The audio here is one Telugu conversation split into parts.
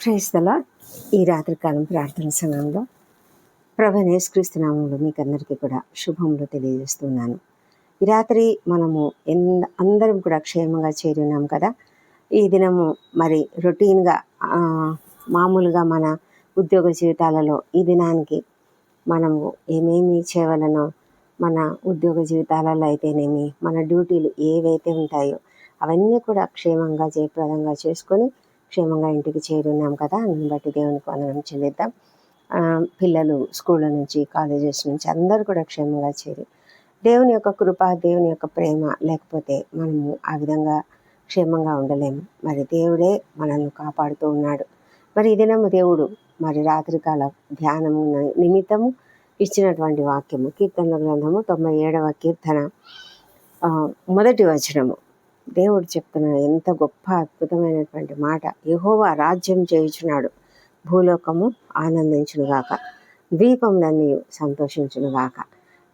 క్రైస్తల ఈ రాత్రికాలం ప్రార్థన సమయంలో ప్రభు నేస్క్రీస్తునామంలో మీకు అందరికీ కూడా శుభములు తెలియజేస్తున్నాను. ఈ రాత్రి మనము ఎన్ అందరం కూడా క్షేమంగా చేరి ఉన్నాం కదా. ఈ దినము మరి రొటీన్గా మామూలుగా మన ఉద్యోగ జీవితాలలో ఈ దినానికి మనము ఏమేమి చేయవలనో మన ఉద్యోగ జీవితాలలో అయితేనేమి మన డ్యూటీలు ఏవైతే ఉంటాయో అవన్నీ కూడా క్షేమంగా జయప్రదంగా చేసుకొని క్షేమంగా ఇంటికి చేరున్నాం కదా అందుని బట్టి దేవునికి వందనం చెల్లిద్దాం. పిల్లలు స్కూళ్ళ నుంచి కాలేజెస్ నుంచి అందరూ కూడా క్షేమంగా చేరి దేవుని యొక్క కృప దేవుని యొక్క ప్రేమ లేకపోతే మనము ఆ విధంగా క్షేమంగా ఉండలేము. మరి దేవుడే మనల్ని కాపాడుతూ ఉన్నాడు. మరి ఈ దినము దేవుడు మరి రాత్రికాల ధ్యానము నిమిత్తము ఇచ్చినటువంటి వాక్యము కీర్తనల గ్రంథము తొంభై ఏడవ కీర్తన మొదటి వచనము. దేవుడు చెప్తున్నాడు ఎంత గొప్ప అద్భుతమైనటువంటి మాట. యహోవా రాజ్యం చేయుచున్నాడు. భూలోకము ఆనందించునుగాక. ద్వీపములన్నీ సంతోషించునుగాక.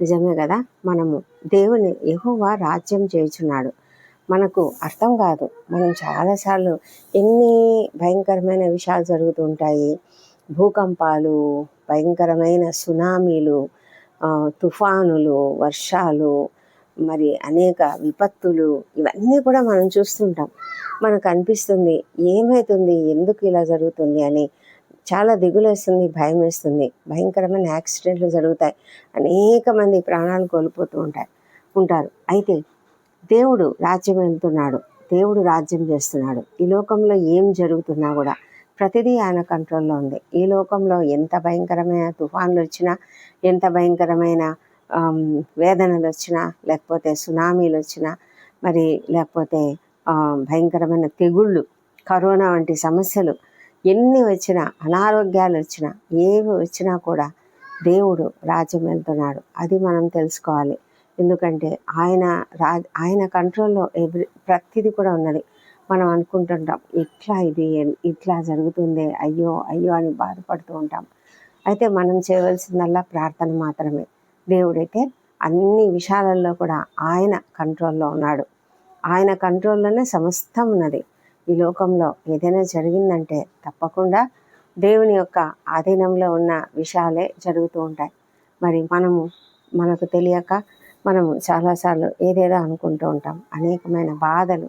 నిజమే కదా? మనము దేవుని యహోవా రాజ్యం చేయుచున్నాడు. మనకు అర్థం కాదు. మనం చాలాసార్లు ఎన్ని భయంకరమైన విషయాలు జరుగుతూ ఉంటాయి. భూకంపాలు భయంకరమైన సునామీలు తుఫానులు వర్షాలు మరి అనేక విపత్తులు ఇవన్నీ కూడా మనం చూస్తుంటాం. మనకు అనిపిస్తుంది ఏమవుతుంది ఎందుకు ఇలా జరుగుతుంది అని చాలా దిగులేస్తుంది భయం వేస్తుంది భయంకరమైన యాక్సిడెంట్లు జరుగుతాయి. అనేక మంది ప్రాణాలు కోల్పోతూ ఉంటాయి ఉంటారు. అయితే దేవుడు రాజ్యం వెళ్తున్నాడు దేవుడు రాజ్యం చేస్తున్నాడు. ఈ లోకంలో ఏం జరుగుతున్నా కూడా ప్రతిదీ ఆయన కంట్రోల్లో ఉంది. ఈ లోకంలో ఎంత భయంకరమైన తుఫాన్లు వచ్చినా ఎంత భయంకరమైన వేదనలు వచ్చినా లేకపోతే సునామీలు వచ్చినా మరి లేకపోతే భయంకరమైన తెగుళ్ళు కరోనా వంటి సమస్యలు ఎన్ని వచ్చినా అనారోగ్యాలు వచ్చినా ఏవి వచ్చినా కూడా దేవుడు రాజ్యం వెళ్తున్నాడు అది మనం తెలుసుకోవాలి. ఎందుకంటే ఆయన రా ఆయన కంట్రోల్లో ఎవ్రీ ప్రతిదీ కూడా ఉన్నది. మనం అనుకుంటుంటాం ఇట్లా ఇది ఇట్లా జరుగుతుంది అయ్యో అయ్యో అని బాధపడుతూ ఉంటాం. అయితే మనం చేయవలసిందల్లా ప్రార్థన మాత్రమే. దేవుడైతే అన్ని విషయాలలో కూడా ఆయన కంట్రోల్లో ఉన్నాడు. ఆయన కంట్రోల్లోనే సమస్తం ఉన్నది. ఈ లోకంలో ఏదైనా జరిగిందంటే తప్పకుండా దేవుని యొక్క ఆధీనంలో ఉన్న విషయాలే జరుగుతూ ఉంటాయి. మరి మనము మనకు తెలియక మనము చాలాసార్లు ఏదేదో అనుకుంటూ ఉంటాం. అనేకమైన బాధలు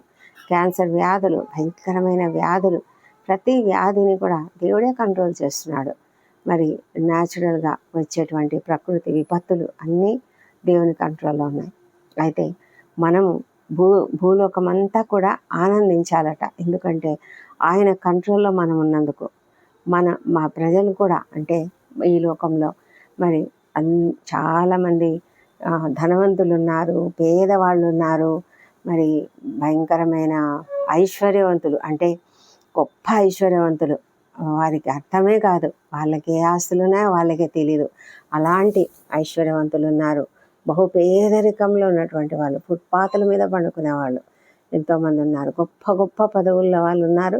క్యాన్సర్ వ్యాధులు భయంకరమైన వ్యాధులు ప్రతి వ్యాధిని కూడా దేవుడే కంట్రోల్ చేస్తున్నాడు. మరి న్యాచురల్గా వచ్చేటువంటి ప్రకృతి విపత్తులు అన్నీ దేవుని కంట్రోల్లో ఉన్నాయి. అయితే మనము భూ భూలోకమంతా కూడా ఆనందించాలట. ఎందుకంటే ఆయన కంట్రోల్లో మనం ఉన్నందుకు మన మా ప్రజలు కూడా అంటే ఈ లోకంలో మరి అన్ చాలామంది ధనవంతులు ఉన్నారు పేదవాళ్ళు ఉన్నారు మరి భయంకరమైన ఐశ్వర్యవంతులు అంటే గొప్ప ఐశ్వర్యవంతులు. వారికి అర్థమే కాదు. వాళ్ళకి ఏ ఆస్తులు ఉన్నాయో వాళ్ళకే తెలియదు అలాంటి ఐశ్వర్యవంతులు ఉన్నారు బహు పేదరికంలో ఉన్నటువంటి వాళ్ళు ఫుట్పాత్ల మీద పండుకునే వాళ్ళు ఎంతోమంది ఉన్నారు. గొప్ప గొప్ప పదవుల్లో వాళ్ళు ఉన్నారు.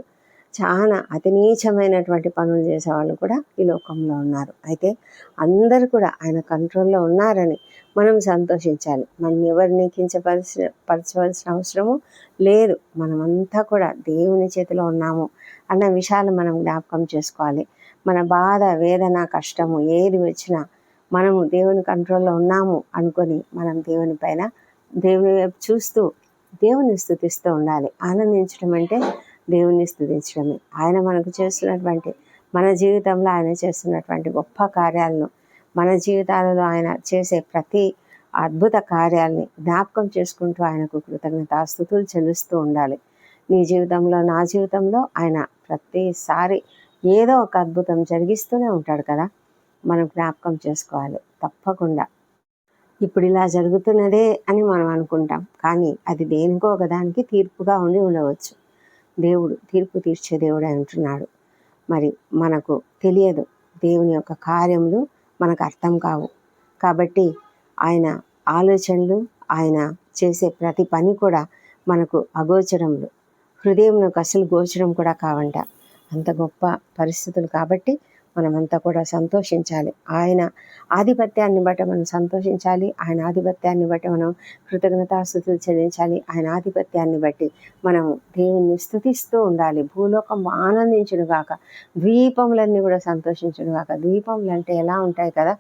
చాలా అతి నీచమైనటువంటి పనులు చేసే వాళ్ళు కూడా ఈ లోకంలో ఉన్నారు. అయితే అందరూ కూడా ఆయన కంట్రోల్లో ఉన్నారని మనం సంతోషించాలి. మనం ఎవరిని కించపరిచి పరచవలసిన అవసరము లేదు. మనమంతా కూడా దేవుని చేతిలో ఉన్నాము అన్న విషయాలు మనం జ్ఞాపకం చేసుకోవాలి. మన బాధ వేదన కష్టము ఏది వచ్చినా మనము దేవుని కంట్రోల్లో ఉన్నాము అనుకొని మనం దేవుని పైన దేవుని వైపు చూస్తూ దేవుని స్థుతిస్తూ ఉండాలి. ఆనందించడం అంటే దేవుని స్థుతించడమే. ఆయన మనకు చేస్తున్నటువంటి మన జీవితంలో ఆయన చేస్తున్నటువంటి గొప్ప కార్యాలను మన జీవితాలలో ఆయన చేసే ప్రతి అద్భుత కార్యాలని జ్ఞాపకం చేసుకుంటూ ఆయనకు కృతజ్ఞతాస్థుతులు చెల్లిస్తూ ఉండాలి. నీ జీవితంలో నా జీవితంలో ఆయన ప్రతిసారి ఏదో ఒక అద్భుతం జరిగిస్తూనే ఉంటాడు కదా. మనం జ్ఞాపకం చేసుకోవాలి తప్పకుండా. ఇప్పుడు ఇలా జరుగుతున్నదే అని మనం అనుకుంటాం. కానీ అది దేనికో ఒకదానికి తీర్పుగా ఉండి ఉండవచ్చు. దేవుడు తీర్పు తీర్చే దేవుడు అంటున్నాడు. మరి మనకు తెలియదు దేవుని యొక్క కార్యములు మనకు అర్థం కావు. కాబట్టి ఆయన ఆలోచనలు ఆయన చేసే ప్రతి పని కూడా మనకు అగోచరములు హృదయంలోకి అసలు గోచరం కూడా కావంట. అంత గొప్ప పరిస్థితులు కాబట్టి మనమంతా కూడా సంతోషించాలి. ఆయన ఆధిపత్యాన్ని బట్టి మనం సంతోషించాలి. ఆయన ఆధిపత్యాన్ని బట్టి మనం కృతజ్ఞతాస్థుతులు చెల్లించాలి. ఆయన ఆధిపత్యాన్ని బట్టి మనం దేవుణ్ణి స్థుతిస్తూ ఉండాలి. భూలోకం ఆనందించును కాక ద్వీపములన్నీ కూడా సంతోషించును కాక ద్వీపములు అంటే ఎలా ఉంటాయి కదా?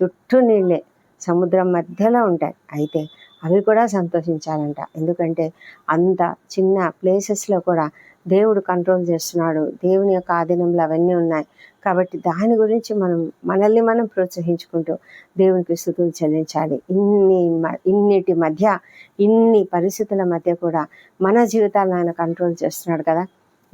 చుట్టూ నీళ్ళే సముద్రం మధ్యలో ఉంటాయి. అయితే అవి కూడా సంతోషించాలంట. ఎందుకంటే అంత చిన్న ప్లేసెస్లో కూడా దేవుడు కంట్రోల్ చేస్తున్నాడు. దేవుని యొక్క ఆధీనంలో అవన్నీ ఉన్నాయి. కాబట్టి దాని గురించి మనం మనల్ని మనం ప్రోత్సహించుకుంటూ దేవునికి స్థుతులు చెల్లించాలి. ఇన్ని ఇన్నిటి మధ్య ఇన్ని పరిస్థితుల మధ్య కూడా మన జీవితాలను ఆయన కంట్రోల్ చేస్తున్నాడు కదా.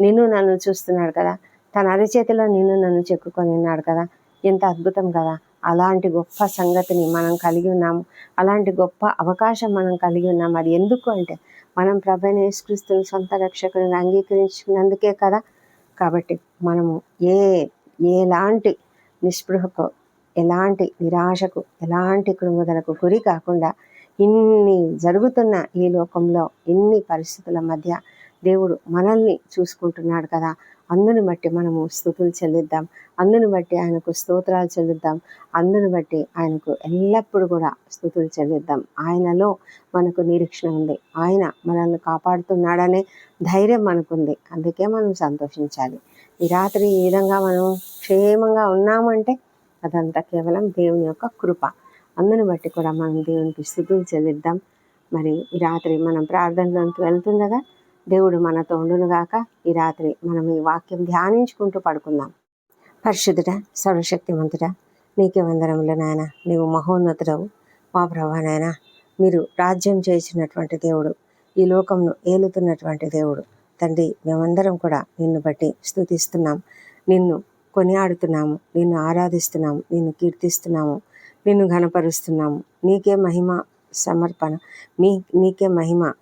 నిన్ను నన్ను చూస్తున్నాడు కదా. తన అరచేతిలో నిన్ను నన్ను చెక్కుకొని ఉన్నాడు కదా. ఎంత అద్భుతం కదా. అలాంటి గొప్ప సంగతిని మనం కలిగి ఉన్నాము. అలాంటి గొప్ప అవకాశం మనం కలిగి ఉన్నాము. అది ఎందుకు అంటే మనం ప్రభైన యేసుక్రీస్తుని సొంత రక్షకుని అంగీకరించినందుకే కదా. కాబట్టి మనము ఏ ఎలాంటి నిస్పృహకు ఎలాంటి నిరాశకు ఎలాంటి కృంగుదలకు గురి కాకుండా ఇన్ని జరుగుతున్న ఈ లోకంలో ఇన్ని పరిస్థితుల మధ్య దేవుడు మనల్ని చూసుకుంటున్నాడు కదా. అందుని బట్టి మనము స్థుతులు చెల్లిద్దాం. అందుని బట్టి ఆయనకు స్తోత్రాలు చెల్లిద్దాం. అందుని బట్టి ఆయనకు ఎల్లప్పుడూ కూడా స్థుతులు చెల్లిద్దాం. ఆయనలో మనకు నిరీక్షణ ఉంది. ఆయన మనల్ని కాపాడుతున్నాడనే ధైర్యం మనకుంది. అందుకే మనం సంతోషించాలి. ఈ రాత్రి ఈ విధంగా మనం క్షేమంగా ఉన్నామంటే అదంతా కేవలం దేవుని యొక్క కృప. అందుని బట్టి కూడా మనం దేవునికి స్థుతులు చెల్లిద్దాం. మరి ఈ రాత్రి మనం ప్రార్థనలోకి వెళ్తుండగా దేవుడు మనతో ఉండునుగాక ఈ రాత్రి మనం ఈ వాక్యం ధ్యానించుకుంటూ పడుకుందాం. పరిశుద్ధుడ సర్వశక్తివంతుడ నీకే వందరములు నాయన. నీవు మహోన్నతుడవు. మా ప్రభా నాయన మీరు రాజ్యం చేసినటువంటి దేవుడు. ఈ లోకంను ఏలుతున్నటువంటి దేవుడు. తండ్రి మేమందరం కూడా నిన్ను బట్టి స్తుతిస్తున్నాం. నిన్ను కొనియాడుతున్నాము. నిన్ను ఆరాధిస్తున్నాము. నిన్ను కీర్తిస్తున్నాము. నిన్ను ఘనపరుస్తున్నాము. నీకే మహిమ సమర్పణ. మీ నీకే మహిమ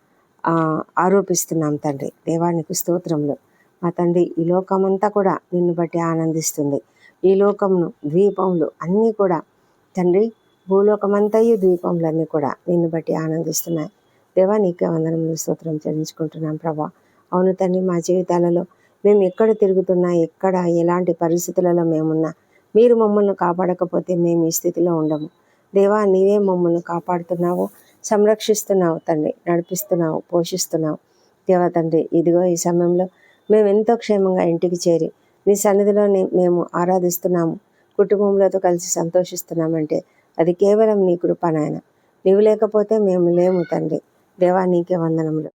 ఆరోపిస్తున్నాం తండ్రి. దేవానికి స్తోత్రములు. మా తండ్రి ఈ లోకమంతా కూడా నిన్ను బట్టి ఆనందిస్తుంది. ఈ లోకమును ద్వీపములు అన్నీ కూడా తండ్రి భూలోకమంతయు ద్వీపములన్నీ కూడా నిన్ను బట్టి ఆనందిస్తున్నాయి. దేవా నీకే వందనములు స్తోత్రం చెల్లించుకుంటున్నాం ప్రభా. అవును తండ్రి మా జీవితాలలో మేము ఎక్కడ తిరుగుతున్నా ఎక్కడ ఎలాంటి పరిస్థితులలో మేమున్నా మీరు మమ్మల్ని కాపాడకపోతే మేము ఈ స్థితిలో ఉండము. దేవా నీవే మమ్మల్ని కాపాడుతున్నావు. సంరక్షిస్తున్నావు తండ్రి నడిపిస్తున్నావు పోషిస్తున్నావు. దేవా తండ్రి ఇదిగో ఈ సమయంలో మేము ఎంతో క్షేమంగా ఇంటికి చేరి నీ సన్నిధిలోని మేము ఆరాధిస్తున్నాము. కుటుంబంలోతో కలిసి సంతోషిస్తున్నామంటే అది కేవలం నీ కృప నాయన. నీవు లేకపోతే మేము లేము తండ్రి. దేవా నీకే వందనములు.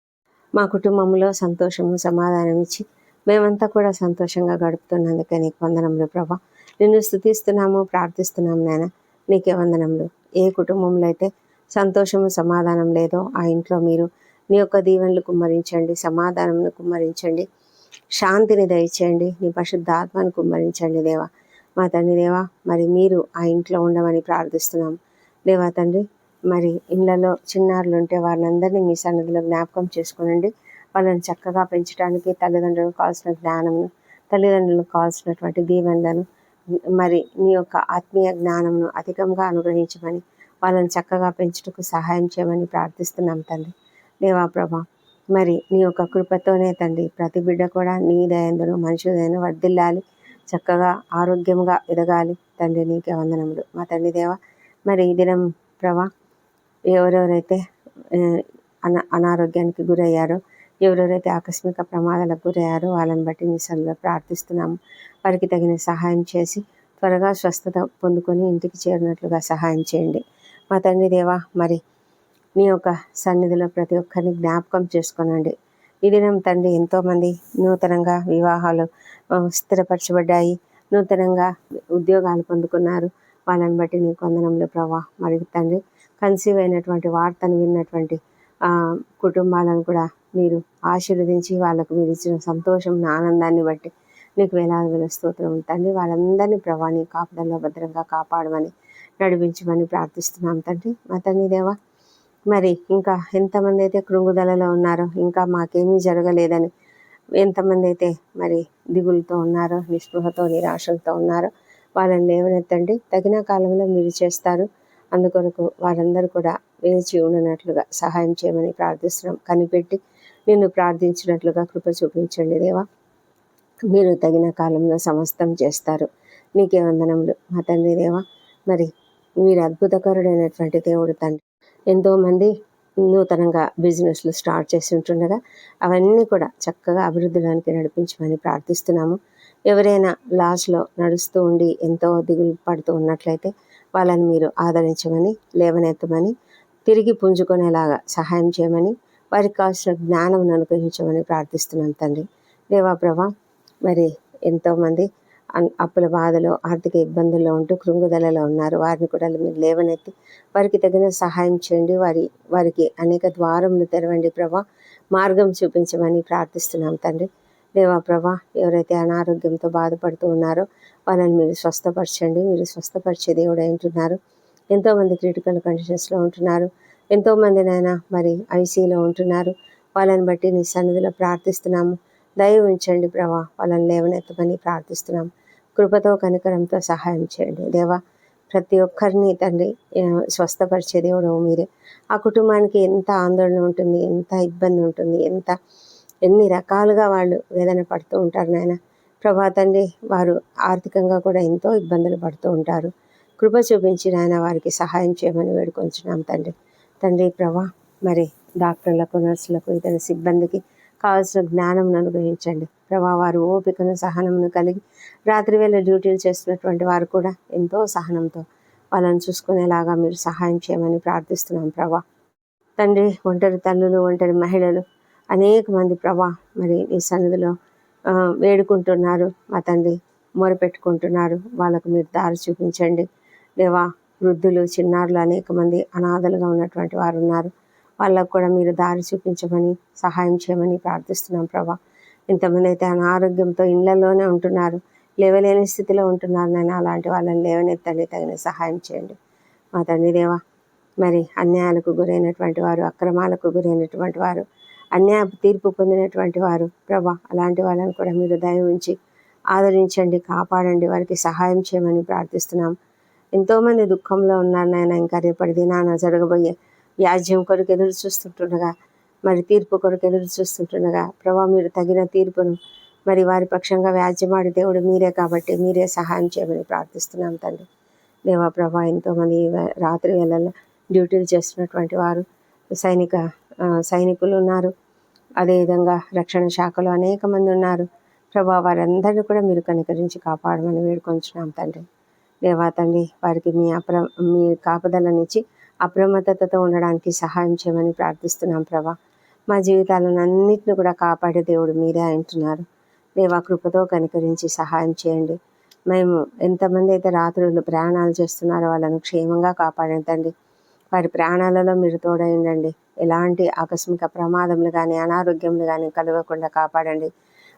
మా కుటుంబంలో సంతోషము సమాధానం ఇచ్చి మేమంతా కూడా సంతోషంగా గడుపుతున్నందుకే నీకు వందనములు ప్రభా. నిన్ను స్థుతిస్తున్నాము ప్రార్థిస్తున్నాము నాయన. నీకే వందనములు. ఏ కుటుంబంలో అయితే సంతోషము సమాధానం లేదో ఆ ఇంట్లో మీరు నీ యొక్క దీవెనలు కుమ్మరించండి సమాధానంను కుమ్మరించండి శాంతిని దయచేయండి నీ పరిశుద్ధ ఆత్మను కుమ్మరించండి దేవా. మా తండ్రి దేవా మరి మీరు ఆ ఇంట్లో ఉండమని ప్రార్థిస్తున్నాం. దేవా తండ్రి మరి ఇళ్ళలో చిన్నారులు ఉంటే వారిని అందరినీ మీ సన్నిధిలో జ్ఞాపకం చేసుకునండి. వాళ్ళని చక్కగా పెంచడానికి తల్లిదండ్రులకు కావాల్సిన జ్ఞానమును తల్లిదండ్రులకు కావాల్సినటువంటి దీవెనలను మరి నీ యొక్క ఆత్మీయ జ్ఞానమును అధికంగా అనుగ్రహించమని వాళ్ళని చక్కగా పెంచుటకు సహాయం చేయమని ప్రార్థిస్తున్నాం తండ్రి. దేవా ప్రభా మరి నీ యొక్క కృపతోనే తండ్రి ప్రతి బిడ్డ కూడా నీ దయందును మనుషులైన వర్ధిల్లాలి చక్కగా ఆరోగ్యంగా ఎదగాలి తండ్రి నీకే వందనములు. మా తండ్రి దేవ మరి ఈ దినం ప్రభా ఎవరెవరైతే అన అనారోగ్యానికి గురయ్యారో ఎవరెవరైతే ఆకస్మిక ప్రమాదాలకు గురయ్యారో వాళ్ళని బట్టి నీ సన్నిధిలో ప్రార్థిస్తున్నాము. వారికి తగిన సహాయం చేసి త్వరగా స్వస్థత పొందుకొని ఇంటికి చేరినట్లుగా సహాయం చేయండి. మా తండ్రి దేవా మరి నీ యొక్క సన్నిధిలో ప్రతి ఒక్కరిని జ్ఞాపకం చేసుకోనండి. ఈ దినం తండ్రి ఎంతోమంది నూతనంగా వివాహాలు స్థిరపరచబడ్డాయి. నూతనంగా ఉద్యోగాలు పొందుకున్నారు. వాళ్ళని బట్టి నీ కొందనంలో ప్రభా మరి తండ్రి కన్సీవ్ అయినటువంటి వార్తను విన్నటువంటి కుటుంబాలను కూడా మీరు ఆశీర్వదించి వాళ్ళకు మీరు ఇచ్చిన సంతోషం ఆనందాన్ని బట్టి నీకు వేలాది వేల స్తోత్రం తండ్రి వాళ్ళందరినీ ప్రభా నీ కాపుదల్లో భద్రంగా కాపాడమని నడిపించమని ప్రార్థిస్తున్నాం తండ్రి. మా తండ్రి దేవా మరి ఇంకా ఎంతమంది అయితే కృంగుదలలో ఉన్నారో ఇంకా మాకేమీ జరగలేదని ఎంతమంది అయితే మరి దిగులతో ఉన్నారో నిస్పృహతో నిరాశలతో ఉన్నారో వాళ్ళని లేవనెత్తండి. తగిన కాలంలో మీరు చేస్తారు. అందుకొరకు వారందరూ కూడా వేచి ఉండనట్లుగా సహాయం చేయమని ప్రార్థిస్తున్నాం. కనిపెట్టి నిన్ను ప్రార్థించినట్లుగా కృప చూపించండి దేవా. మీరు తగిన కాలంలో సమస్తం చేస్తారు. నీకే వందనములు మా తండ్రి దేవా. మరి మీరు అద్భుతకరుడైనటువంటి దేవుడు తండ్రి. ఎంతోమంది నూతనంగా బిజినెస్లు స్టార్ట్ చేసి ఉంటుండగా అవన్నీ కూడా చక్కగా అభివృద్ధిలోనికి నడిపించమని ప్రార్థిస్తున్నాము. ఎవరైనా లాస్లో నడుస్తూ ఉండి ఎంతో దిగులు పడుతూ ఉన్నట్లయితే వాళ్ళని మీరు ఆదరించమని లేవనెత్తమని తిరిగి పుంజుకునేలాగా సహాయం చేయమని వారికి కావాల్సిన జ్ఞానం అనుగ్రహించమని ప్రార్థిస్తున్నాం తండ్రి. దేవాప్రభ మరి ఎంతోమంది అప్పుల బాధలో ఆర్థిక ఇబ్బందుల్లో ఉంటూ కృంగుదలలో ఉన్నారు. వారిని కూడా మీరు లేవనెత్తి వారికి తగిన సహాయం చేయండి. వారి వారికి అనేక ద్వారములు తెరవండి ప్రభా. మార్గం చూపించమని ప్రార్థిస్తున్నాం తండ్రి. దేవా ప్రభా ఎవరైతే అనారోగ్యంతో బాధపడుతూ ఉన్నారో వాళ్ళని మీరు స్వస్థపరచండి. మీరు స్వస్థపరిచే దేవుడు అంటున్నారు ఎంతోమంది క్రిటికల్ కండిషన్స్లో ఉంటున్నారు. ఎంతోమంది నాయన మరి ఐసీలో ఉంటున్నారు. వాళ్ళని బట్టి నీ సన్నిధిలో ప్రార్థిస్తున్నాము. దయ ఉంచండి ప్రభా. వాళ్ళని లేవనెత్తమని ప్రార్థిస్తున్నాము. కృపతో కనికరంతో సహాయం చేయండి. దేవా ప్రతి ఒక్కరిని తండ్రి స్వస్థపరిచే దేవుడు మీరే. ఆ కుటుంబానికి ఎంత ఆందోళన ఉంటుంది ఎంత ఇబ్బంది ఉంటుంది ఎంత ఎన్ని రకాలుగా వాళ్ళు వేదన పడుతూ ఉంటారు నాయన. ప్రభా తండ్రి వారు ఆర్థికంగా కూడా ఎంతో ఇబ్బందులు పడుతూ ఉంటారు. కృప చూపించి నాయన వారికి సహాయం చేయమని వేడుకొంచున్నాం తండ్రి. తండ్రి ప్రభా మరి డాక్టర్లకు నర్సులకు ఇతర సిబ్బందికి కావాల్సిన జ్ఞానం అనుగ్రహించండి. ప్రభా వారు ఓపికను సహనమును కలిగి రాత్రి వేళ డ్యూటీలు చేస్తున్నటువంటి వారు కూడా ఎంతో సహనంతో వాళ్ళని చూసుకునేలాగా మీరు సహాయం చేయమని ప్రార్థిస్తున్నాం ప్రభా. తండ్రి ఒంటరి తల్లులు ఒంటరి మహిళలు అనేక మంది ప్రభా మరి ఈ సన్నిధిలో వేడుకుంటున్నారు. మా తండ్రి మొరపెట్టుకుంటున్నారు. వాళ్ళకు మీరు దారి చూపించండి. దేవా వృద్ధులు చిన్నారులు అనేక మంది అనాథలుగా ఉన్నటువంటి వారు ఉన్నారు. వాళ్ళకు కూడా మీరు దారి చూపించమని సహాయం చేయమని ప్రార్థిస్తున్నాం ప్రభా. ఇంతమంది అయితే అనారోగ్యంతో ఇళ్ళలోనే ఉంటున్నారు లేవలేని స్థితిలో ఉంటున్నారు నేను అలాంటి వాళ్ళని లేవనెత్తండి తగిన సహాయం చేయండి. మా తండ్రి దేవా మరి అన్యాయాలకు గురైనటువంటి వారు అక్రమాలకు గురైనటువంటి వారు అన్యాయ తీర్పు పొందినటువంటి వారు ప్రభా అలాంటి వాళ్ళని కూడా మీరు దయ ఉంచి ఆదరించండి కాపాడండి వారికి సహాయం చేయమని ప్రార్థిస్తున్నాం. ఎంతోమంది దుఃఖంలో ఉన్నారు నాయన ఇంకా రేపటి దినాన జరగబోయే వ్యాజ్యం కొరకు ఎదురు చూస్తుంటుండగా మరి తీర్పు కొరకు ఎదురు చూస్తుంటుండగా ప్రభా మీరు తగిన తీర్పును మరి వారి పక్షంగా వ్యాజ్యమాడి దేవుడు మీరే కాబట్టి మీరే సహాయం చేయమని ప్రార్థిస్తున్నాం తండ్రి. దేవా ప్రభా ఎంతోమంది రాత్రి వేళల్లో డ్యూటీలు చేస్తున్నటువంటి వారు సైనిక సైనికులు ఉన్నారు. అదేవిధంగా రక్షణ శాఖలో అనేక మంది ఉన్నారు. ప్రభా వారందరినీ కూడా మీరు కనికరించి కాపాడమని వేడుకొంచున్నాం తండ్రి. దేవా తండ్రి వారికి మీ అప్ర మీ కాపుదలనిచ్చి అప్రమత్తతతో ఉండడానికి సహాయం చేయమని ప్రార్థిస్తున్నాం ప్రభా. మా జీవితాలను అన్నింటిని కూడా కాపాడే దేవుడు మీరే అంటున్నారు. దేవా కృపతో కనికరించి సహాయం చేయండి. మేము ఎంతమంది అయితే రాత్రులు ప్రయాణాలు చేస్తున్నారో వాళ్ళను క్షేమంగా కాపాడండి వారి ప్రాణాలలో మీరు తోడైండండి ఎలాంటి ఆకస్మిక ప్రమాదములు కానీ అనారోగ్యములు కానీ కలగకుండా కాపాడండి.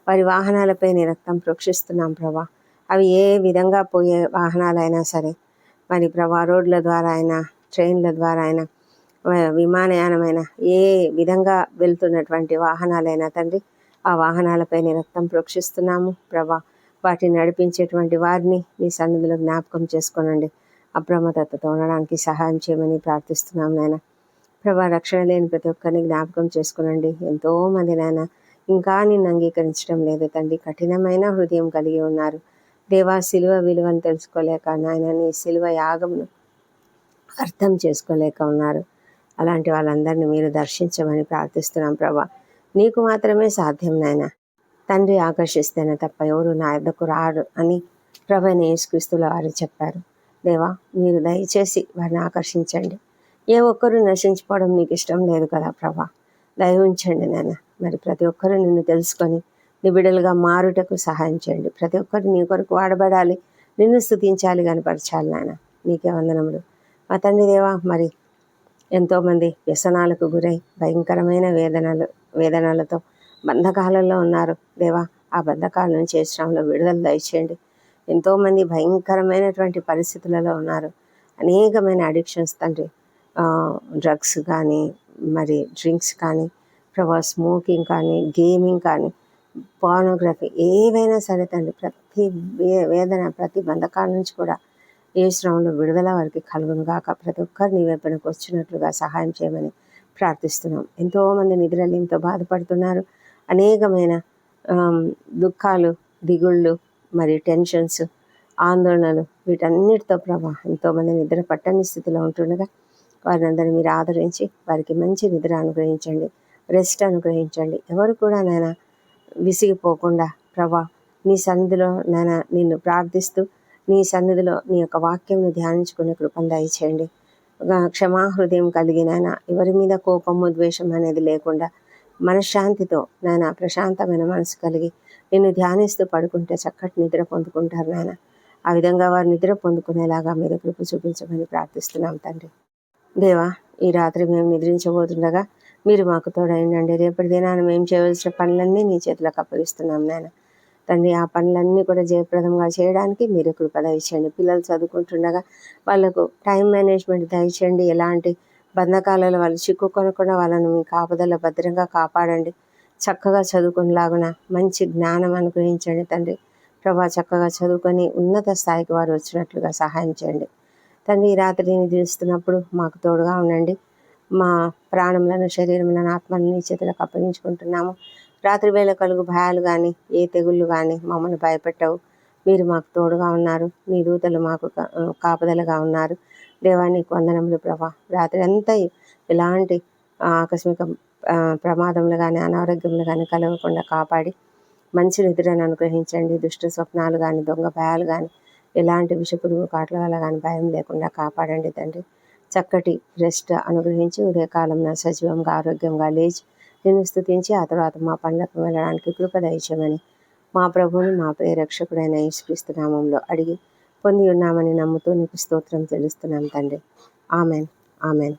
వారి వాహనాలపై నీ రక్తం ప్రోక్షిస్తున్నాం ప్రభా. అవి ఏ విధంగా పోయే వాహనాలైనా సరే మరి ప్రభా రోడ్ల ద్వారా అయినా ట్రైన్ల ద్వారా అయినా విమానయానమైన ఏ విధంగా వెళ్తున్నటువంటి వాహనాలైనా తండ్రి ఆ వాహనాలపై నీ రక్తం ప్రోక్షిస్తున్నాము. ప్రభా వాటిని నడిపించేటువంటి వారిని మీ సన్నిధిలో జ్ఞాపకం చేసుకోనండి. అప్రమత్తతో ఉండడానికి సహాయం చేయమని ప్రార్థిస్తున్నాం నాయన. ప్రభా రక్షణ లేని ప్రతి ఒక్కరిని జ్ఞాపకం చేసుకునండి. ఎంతోమంది నాయన ఇంకా నిన్ను అంగీకరించడం లేదు తండ్రి. కఠినమైన హృదయం కలిగి ఉన్నారు. దేవా శిలువ విలువను తెలుసుకోలేక నాయన నీ శిలువ యాగమును అర్థం చేసుకోలేక ఉన్నారు. అలాంటి వాళ్ళందరినీ మీరు దర్శించమని ప్రార్థిస్తున్నాం ప్రభా. నీకు మాత్రమే సాధ్యం నాయన. తండ్రి ఆకర్షిస్తేనే తప్ప ఎవరు నా ఎద్దకు రారు అని ప్రభని యేసుక్రీస్తుల వారు చెప్పారు. దేవా మీరు దయచేసి వారిని ఆకర్షించండి. ఏ ఒక్కరూ నశించిపోవడం నీకు ఇష్టం లేదు కదా ప్రభా. దయ ఉంచండి నాయన. మరి ప్రతి ఒక్కరూ నిన్ను తెలుసుకొని నిబిడలుగా మారుటకు సహాయం చేయండి. ప్రతి ఒక్కరు నీ కొరకు వాడబడాలి. నిన్ను స్థుతించాలి కనపరచాలి నాయన. నీకే వందనములు. మా తండ్రి దేవా మరి ఎంతోమంది వ్యసనాలకు గురై భయంకరమైన వేదనలు వేదనలతో బంధకాలలో ఉన్నారు. దేవా ఆ బంధకాల నుంచి శ్రమలో విడుదల దయచేయండి. ఎంతోమంది భయంకరమైనటువంటి పరిస్థితులలో ఉన్నారు. అనేకమైన అడిక్షన్స్ తండ్రి. డ్రగ్స్ కానీ మరి డ్రింక్స్ కానీ ప్రభా స్మోకింగ్ కానీ గేమింగ్ కానీ పార్నోగ్రఫీ ఏవైనా సరే తండ్రి ప్రతి వేదన ప్రతి బంధకాల నుంచి కూడా ఏ శ్రమంలో విడుదల వారికి కలుగును గాక. ప్రతి ఒక్కరు నీ వైపునకు వచ్చినట్లుగా సహాయం చేయమని ప్రార్థిస్తున్నాం. ఎంతోమంది నిద్రలేమితో బాధపడుతున్నారు. అనేకమైన దుఃఖాలు దిగుళ్ళు మరియు టెన్షన్స్ ఆందోళనలు వీటన్నిటితో ప్రభా ఎంతోమంది నిద్ర పట్టని స్థితిలో ఉంటుండగా వారిని అందరినీ మీరు ఆదరించి వారికి మంచి నిద్ర అనుగ్రహించండి రెస్ట్ అనుగ్రహించండి. ఎవరు కూడా నాయన విసిగిపోకుండా ప్రభా నీ సన్నిధిలో నాయన నిన్ను ప్రార్థిస్తూ నీ సన్నిధిలో నీ యొక్క వాక్యంను ధ్యానించుకునే కృపను దయచేయండి. ఒక క్షమాహృదయం కలిగి నాయన ఎవరి మీద కోపము ద్వేషం అనేది లేకుండా మనశ్శాంతితో నాయన ప్రశాంతమైన మనసు కలిగి నిన్ను ధ్యానిస్తూ పడుకుంటే చక్కటి నిద్ర పొందుకుంటారు నాయన. ఆ విధంగా వారు నిద్ర పొందుకునేలాగా మీరు కృప చూపించమని ప్రార్థిస్తున్నాం తండ్రి. దేవా ఈ రాత్రి మేము నిద్రించబోతుండగా మీరు మాకు తోడైండండి. రేపటి దినాన మేము చేయవలసిన పనులన్నీ నీ చేతులకు అప్పగిస్తున్నాం నాయన. తండ్రి ఆ పనులన్నీ కూడా జయప్రదంగా చేయడానికి మీరు కృప దయచేయండి పిల్లలు చదువుకుంటుండగా వాళ్ళకు టైం మేనేజ్మెంట్ దయచేయండి. ఎలాంటి బంధకాలలో వాళ్ళు చిక్కుకొనకుండా వాళ్ళను మీ కాపుదల భద్రంగా కాపాడండి. చక్కగా చదువుకునేలాగున మంచి జ్ఞానం అనుగ్రహించండి తండ్రి. ప్రభా చక్కగా చదువుకొని ఉన్నత స్థాయికి వారు వచ్చినట్లుగా సహాయం చేయండి. తండ్రి ఈ రాత్రి నిద్రిస్తున్నప్పుడు మాకు తోడుగా ఉండండి. మా ప్రాణములను శరీరములను ఆత్మలను నీ చేతులకు అప్పగించుకుంటున్నాము. రాత్రివేళ కలుగు భయాలు కానీ ఏ తెగుళ్ళు కానీ మమ్మల్ని భయపెట్టవు. మీరు మాకు తోడుగా ఉన్నారు. మీ దూతలు మాకు కాపుదలుగా ఉన్నారు. దేవానికి వందనములు ప్రభా. రాత్రి అంతా ఎలాంటి ఆకస్మిక ప్రమాదములు కానీ అనారోగ్యములు కానీ కలగకుండా కాపాడి మంచి నిద్రను అనుగ్రహించండి. దుష్ట స్వప్నాలు కానీ దొంగ భయాలు కానీ ఎలాంటి విషపురుగు కాట్ల వల్ల కానీ భయం లేకుండా కాపాడండి తండ్రి. చక్కటి రెస్ట్ అనుగ్రహించి ఉదయకాలంలో సజీవంగా ఆరోగ్యంగా లేచి నిన్ను స్థుతించి ఆ తర్వాత మా పనులకు వెళ్ళడానికి కృప దయచేయమని మా ప్రభువుని మా ప్రియ రక్షకుడైన యేసుక్రీస్తు నామంలో అడిగి పొంది ఉన్నామని నమ్ముతూ నీకు స్తోత్రం తెలుస్తున్నాం తండ్రి. ఆమెన్. ఆమెన్.